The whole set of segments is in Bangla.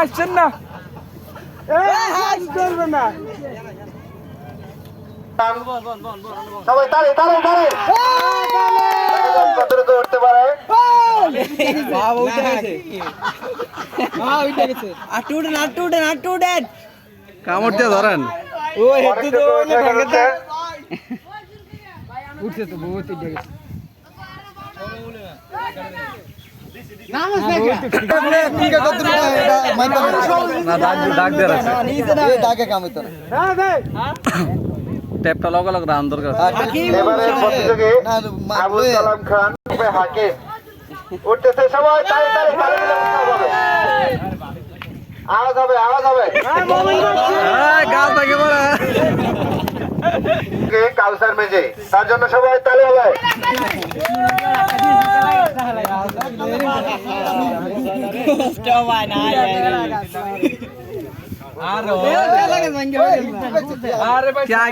আসছেন না? সবাই তালে তালে তালে। কতটুকু উঠতে পারে? কামড় দিয়ে ধরেন। অনেকটুকু উঠে গেছে। উঠছে তো বহুত উঠে গেছে না ডাক ডাক দিয়ে রাখছে ট্যাপটা লগা লগ রান দরকার আবুল কালাম খান হাকিম উঠতেছে সবাই তালে তালে তালে হবে। আওয়াজ হবে আওয়াজ হবে থেকে কাউসার মেজে তার জন্য সবাই তালে হবে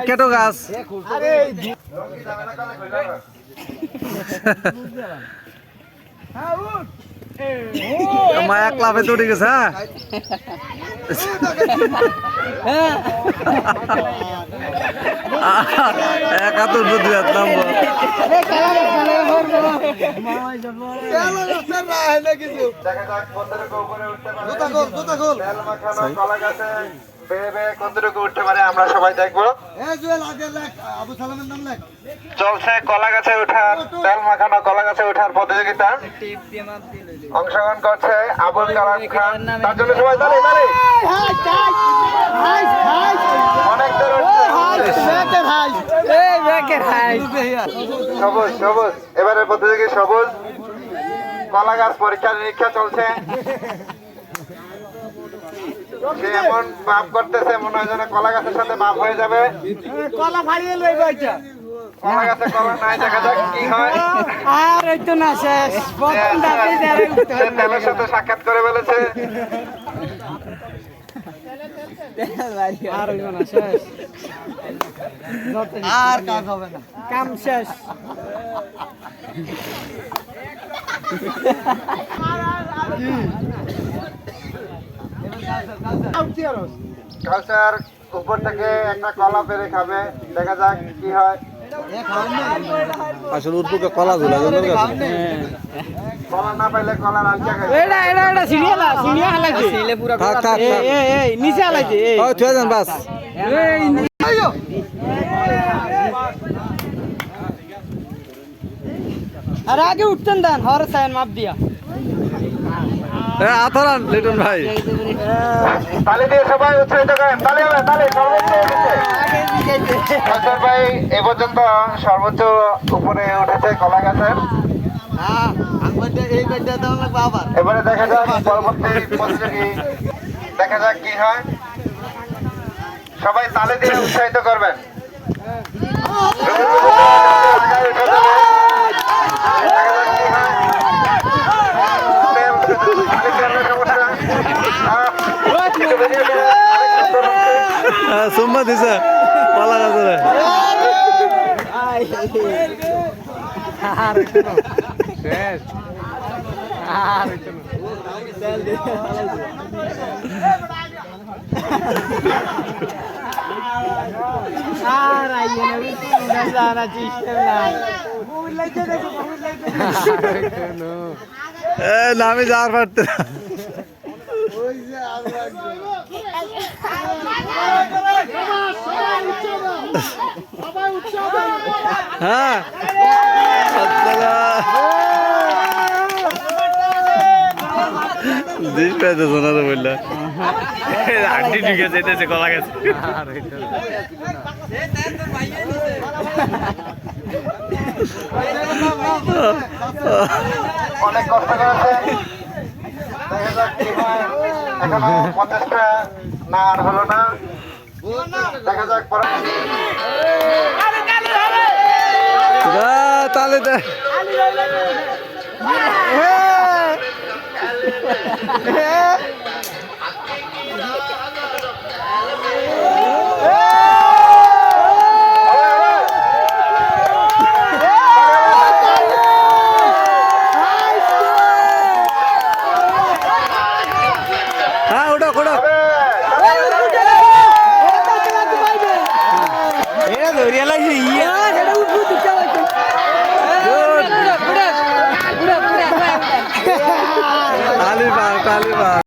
কেটো গাছ মায়া ক্লাবে তো গেছে আছে একাত্তর দুই হাত নাম্বার আমরা সবাই দেখব চলছে কলা গাছে ওঠার তেল মাখানো কলা গাছে ওঠার প্রতিযোগিতা অংশগ্রহণ করছে আবুল কালাম খান তার জন্য সবাই তালে তালে অনেক। সবুজ সবুজ এবারে প্রতিযোগী সবুজ কলা গাছ পরীক্ষা নিরীক্ষা চলছে সে এমন বাপ করতেছে মনে হয় যেন কলা গাছের সাথে বাপ হয়ে যাবে কলা ফাড়িয়ে লইবে এটা কলা গাছে কলা নাই দেখা যাক কি হয়। আর তো না শেষ। প্রথম তেলের সাথে সাক্ষাৎ করে ফেলেছে। আর না শেষ। আর কাজ হবে না। কাম শেষ। কালচার উপর থেকে একটা কলা পেরে খাবে দেখা যাক কি হয়। আসলে উর্পুকে কলা ঝুলা জন্য কলা না পাইলে কলা রান্না খাবে এটা এটা এটা সিরিয়াল সিরিয়াল হালাইছে সিলে পুরো থাক থাক এই থাক। এই এই নিচে হালাইছে এই। ও ছয় যান বাস। এই আইও আর আগে উঠতেন দেন হর সাইন মাপ দিয়া। এ আথরান লিটন ভাই। তালি দিয়ে সবাই উৎসাহিত করেন তালি হবে সর্বোচ্চ উঠেছে ভাই এ পর্যন্ত সর্বোচ্চ উপরে উঠেছে কলা গাছের। এবারে দেখা যাক পরবর্তী প্রতিযোগী। দেখা যাক কি হয়। সবাই তালে দিয়ে উৎসাহিত করবেন আগায় উঠে যাবে। দেখা যাক কি হয়। তালে দিয়ে সমস্যা। আহ, একটু বেরিয়ে গেলে আরেকটু তরুণ হ্যাঁ, সুম্মা দিছে কলা গাছরে শেষ আর আইয়ে না জানা নামে যাওয়ার পারতে। হ্যাঁ। দিস পেয়েছে শোনা তো বললা। আন্টি ঢুকে যেতেছে কলা গেছে। অনেক কষ্ট করেছে। দেখা যাক কি হয়। এখনও পঞ্চাশটা না আর হলো না। দেখা যাক তাহলে দে হ্যাঁ। এটা ধরে লাগছে ইয়া এটা উঠবো